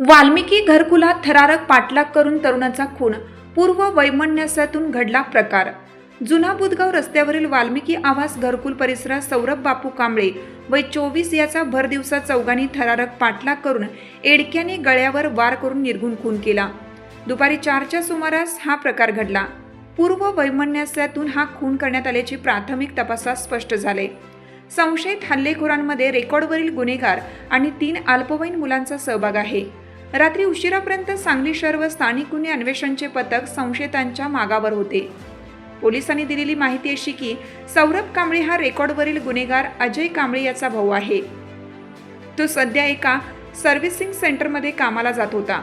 वाल्मिकी घरकुलात थरारक पाठलाग करून तरुणाचा खून. पूर्व वैमनस्यातून घडला प्रकार. जुना बुधगाव रस्त्यावरील वाल्मिकी आवास घरकुल परिसरात सौरभ बापू कांबळे वय चोवीस याचा भरदिवसा चौघांनी थरारक पाठलाग करून एडक्याने गळ्यावर वार करून निर्घुण खून केला. दुपारी चारच्या सुमारास हा प्रकार घडला. पूर्व वैमनस्यातून हा खून करण्यात आल्याचे प्राथमिक तपासात स्पष्ट झाले. संशयित हल्लेखोरांमध्ये रेकॉर्डवरील गुन्हेगार आणि तीन अल्पवयीन मुलांचा सहभाग आहे. रात्री उशिरापर्यंत सांगली शहर व स्थानिक गुन्हे अन्वेषणचे पथक संशयितांच्या मागावर होते. पोलिसांनी दिलेली माहिती अशी की सौरभ कांबळे हा रेकॉर्डवरील गुन्हेगार अजय कांबळे याचा भाऊ आहे. तो सध्या एका सर्व्हिसिंग सेंटरमध्ये कामाला जात होता.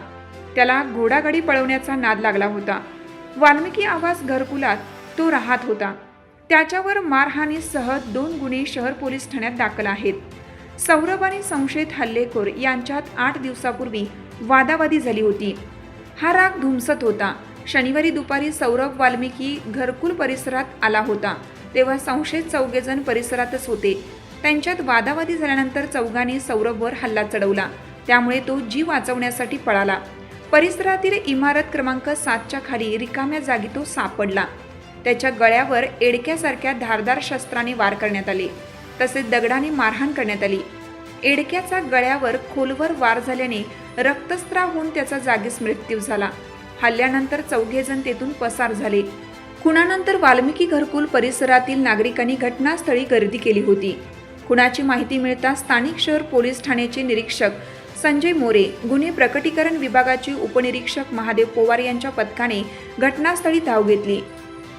त्याला घोडागाडी पळवण्याचा नाद लागला होता. वाल्मिकी आवास घरकुलात तो राहत होता. त्याच्यावर मारहाणीसह दोन गुन्हे शहर पोलीस ठाण्यात दाखल आहेत. सौरभ आणि संशयित हल्लेखोर यांच्यात आठ दिवसापूर्वी वादावादी झाली होती. हा राग धुमसत होता. शनिवारी दुपारी सौरभ वाल्मिकी घरकुल परिसरात आला होता. तेव्हा संशयित चौघेजण परिसरातच होते. त्यांच्यात वादावादी झाल्यानंतर चौघांनी सौरभवर हल्ला चढवला. त्यामुळे तो जीव वाचवण्यासाठी पळाला. परिसरातील इमारत क्रमांक सातच्या खाली रिकाम्या जागी तो सापडला. त्याच्या गळ्यावर एडक्यासारख्या धारदार शस्त्राने वार करण्यात आले. तसेच दगडाने मारहाण करण्यात आली. एडक्याचा गळ्यावर खोलवर वार झाल्याने रक्तस्त्राव होऊन त्याचा जागीच मृत्यू झाला. हल्ल्यानंतर चौघेजण तेथून पसार झाले. खुणानंतर वाल्मिकी घरकुल परिसरातील नागरिकांनी घटनास्थळी गर्दी केली होती. खुणाची माहिती मिळताच स्थानिक शहर पोलीस ठाण्याचे निरीक्षक संजय मोरे गुन्हे प्रकटीकरण विभागाचे उपनिरीक्षक महादेव पोवार यांच्या पथकाने घटनास्थळी धाव घेतली.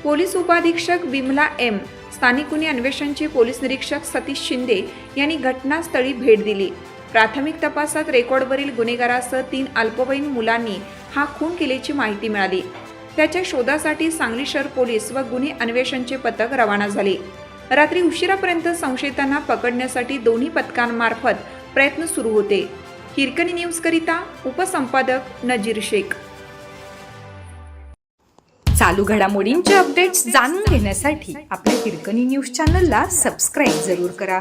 पोलीस उपाधीक्षक विमला एम स्थानिक गुन्हे अन्वेषणचे पोलीस निरीक्षक सतीश शिंदे यांनी घटनास्थळी भेट दिली. प्राथमिक तपासात रेकॉर्डवरील गुन्हेगारासह तीन अल्पवयीन मुलांनी हा खून केल्याची माहिती मिळाली. त्याच्या शोधासाठी सांगली शहर पोलीस व गुन्हे अन्वेषणचे पथक रवाना झाले. रात्री उशिरापर्यंत संशयितांना पकडण्यासाठी दोन्ही पथकांमार्फत प्रयत्न सुरू होते. हिरकणी न्यूजकरिता उपसंपादक नजीर शेख. चालू घडामोडींचे अपडेट्स जाणून घेण्यासाठी आपल्या हिरकणी न्यूज चॅनलला सबस्क्राईब जरूर करा.